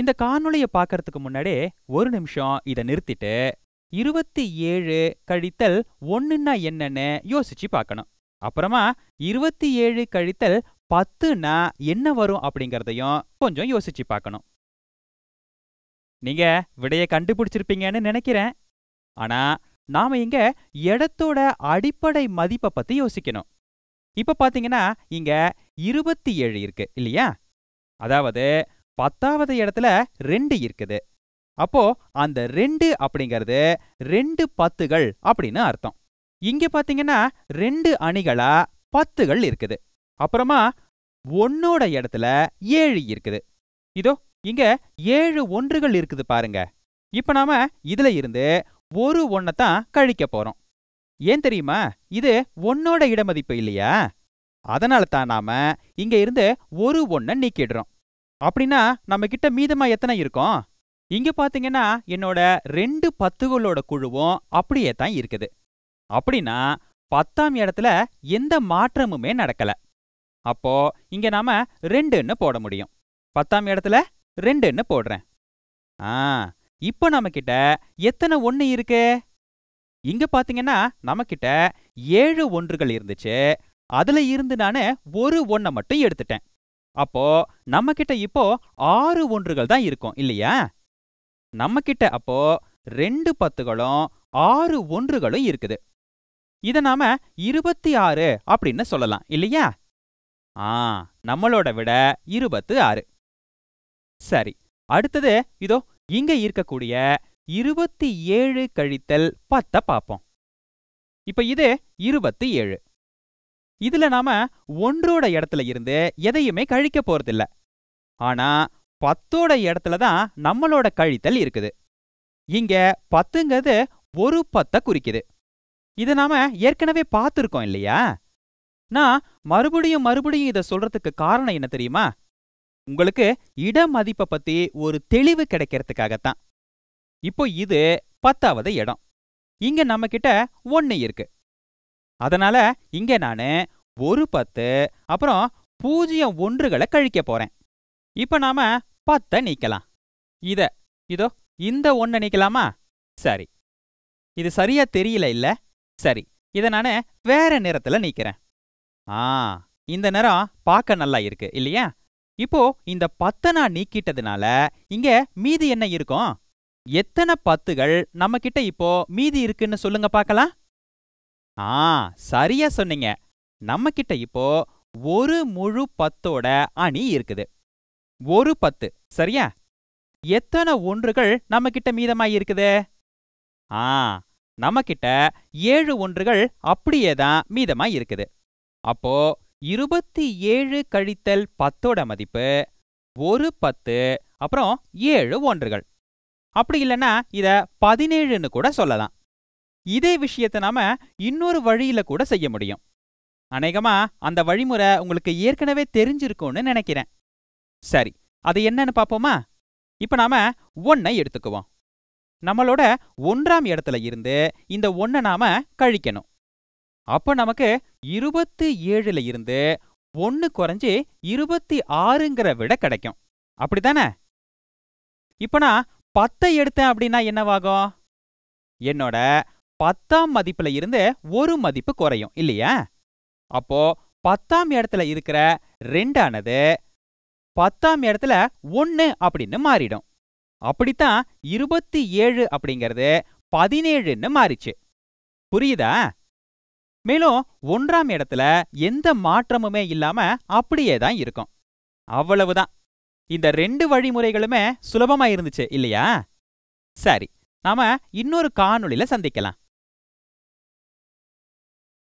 இந்த காணொளியை பார்க்கறதுக்கு முன்னாடி ஒரு நிமிஷம் இதை நிறுத்திட்டு இருபத்தி ஏழு கழித்தல் ஒன்றுன்னா என்னன்னு யோசிச்சு பார்க்கணும். அப்புறமா இருபத்தி ஏழு கழித்தல் பத்துனா என்ன வரும் அப்படிங்கறதையும் கொஞ்சம் யோசிச்சு பார்க்கணும். நீங்க விடைய கண்டுபிடிச்சிருப்பீங்கன்னு நினைக்கிறேன். ஆனா நாம இங்க இடத்தோட அடிப்படை மதிப்பை பத்தி யோசிக்கணும். இப்ப பாத்தீங்கன்னா இங்க இருபத்தி ஏழு இருக்கு இல்லையா? அதாவது பத்தாவது இடத்துல ரெண்டு இருக்குது. அப்போ அந்த ரெண்டு அப்படிங்கிறது ரெண்டு பத்துகள் அப்படின்னு அர்த்தம். இங்க பாத்தீங்கன்னா ரெண்டு அணிகளா பத்துகள் இருக்குது. அப்புறமா ஒன்னோட இடத்துல ஏழு இருக்குது. இதோ இங்க ஏழு ஒன்றுகள் இருக்குது பாருங்க. இப்ப நாம இதுல இருந்து ஒரு ஒன்னத்தான் கழிக்க போறோம். ஏன் தெரியுமா? இது ஒன்னோட இடமதிப்பு இல்லையா? அதனால தான் நாம இங்க இருந்து ஒரு ஒன்ன நீக்கிடுறோம். அப்படின்னா நம்ம கிட்ட மீதமா எத்தனை இருக்கும்? இங்க பாத்தீங்கன்னா என்னோட ரெண்டு பத்துகளோட குழுவும் அப்படியே தான் இருக்குது. அப்படின்னா பத்தாம் இடத்துல எந்த மாற்றமுமே நடக்கல. அப்போ இங்க நாம ரெண்டுன்னு போட முடியும். பத்தாம் இடத்துல ரெண்டுன்னு போடுறேன். ஆ இப்போ நம்ம கிட்ட எத்தனை ஒன்று இருக்கு? இங்க பாத்தீங்கன்னா நம்ம கிட்ட ஏழு ஒன்றுகள் இருந்துச்சு. அதுல இருந்து நானு ஒரு ஒன்ன மட்டும் எடுத்துட்டேன். அப்போ நம்ம கிட்ட இப்போ ஆறு ஒன்றுகள் தான் இருக்கும் இல்லையா? நம்ம கிட்ட அப்போ ரெண்டு பத்துகளும் ஆறு ஒன்றுகளும் இருக்குது. இத நாம இருபத்தி ஆறு அப்படின்னு சொல்லலாம் இல்லையா? ஆ நம்மளோட விட இருபத்து ஆறு. சரி அடுத்தது இதோ இங்க இருக்கக்கூடிய இருபத்தி ஏழு கழித்தல் பத்த பாப்போம் இப்ப இது இருபத்தி ஏழு. இதுல நாம ஒன்றோட இடத்துல இருந்து எதையுமே கழிக்க போறதில்ல. ஆனா பத்தோட இடத்துல தான் நம்மளோட கழித்தல் இருக்குது. இங்க பத்துங்கிறது ஒரு பத்த குறிக்குது. இத நாம ஏற்கனவே பார்த்துருக்கோம் இல்லையா? நான் மறுபடியும் மறுபடியும் இத சொல்றதுக்கு காரணம் என்ன தெரியுமா? உங்களுக்கு இட மதிப்பை பத்தி ஒரு தெளிவு கிடைக்கிறதுக்காகத்தான். இப்போ இது பத்தாவது இடம். இங்க நம்ம கிட்ட ஒன்னு இருக்கு. அதனால இங்க நானு ஒரு பத்து அப்புறம் பூஜ்ஜியம் ஒன்றுகளை கழிக்க போறேன். இப்ப நாம பத்தை நீக்கலாம். இத இதோ இந்த ஒன்ன நீக்கலாமா? சரி. இது சரியா தெரியல இல்ல? சரி. இத நானு வேற நிறத்துல நீக்கிறேன். ஆ இந்த நிறம் பார்க்க நல்லா இருக்கு இல்லையா? இப்போ இந்த பத்தை நான் நீக்கிட்டதுனால இங்க மீதி என்ன இருக்கும்? எத்தனை பத்துகள் நம்ம கிட்ட இப்போ மீதி இருக்குன்னு சொல்லுங்க பார்க்கலாம். ஆ சரியா சொன்னீங்க. நம்ம கிட்ட இப்போ ஒரு முழு பத்தோட அணி இருக்குது. ஒரு பத்து சரியா? எத்தனை ஒன்றுகள் நம்ம கிட்ட மீதமாய் இருக்குது? ஆ நம்ம கிட்ட ஏழு ஒன்றுகள் அப்படியே தான் மீதமாய் இருக்குது. அப்போ இருபத்தி ஏழு கழித்தல் பத்தோட மதிப்பு ஒரு பத்து அப்புறம் ஏழு ஒன்றுகள். அப்படி இல்லைன்னா இத பதினேழுன்னு கூட சொல்லலாம். இதே விஷயத்தை நாம இன்னொரு வழியில கூட செய்ய முடியும். அநேகமா அந்த வழிமுறை உங்களுக்கு ஏற்கனவே தெரிஞ்சிருக்கும்னு நினைக்கிறேன். சரி அது என்னன்னு பாப்போமா இப்ப நாம ஒன்னை எடுத்துக்குவோம். நம்மளோட ஒன்றாம் இடத்துல இருந்து இந்த ஒன்னை நாம கழிக்கணும். அப்ப நமக்கு இருபத்தி ஏழுல இருந்து ஒன்னு குறைஞ்சு இருபத்தி ஆறுங்கிற விட கிடைக்கும். அப்படித்தானே? இப்ப நான் பத்தை எடுத்தேன் அப்படின்னா என்னவாகும்? என்னோட பத்தாம் மதிப்புல இருந்து ஒரு மதிப்பு குறையும் இல்லையா? அப்போ பத்தாம் இடத்துல இருக்கிற ரெண்டானது பத்தாம் இடத்துல ஒன்னு அப்படின்னு மாறிடும். அப்படித்தான் இருபத்தி ஏழு அப்படிங்கிறது பதினேழுன்னு மாறிச்சு. புரியுதா? மேலும் ஒன்றாம் இடத்துல எந்த மாற்றமுமே இல்லாம அப்படியே தான் இருக்கும். அவ்வளவுதான். இந்த ரெண்டு வழிமுறைகளுமே சுலபமா இருந்துச்சு இல்லையா? சரி நாம இன்னொரு காணொளியில சந்திக்கலாம்.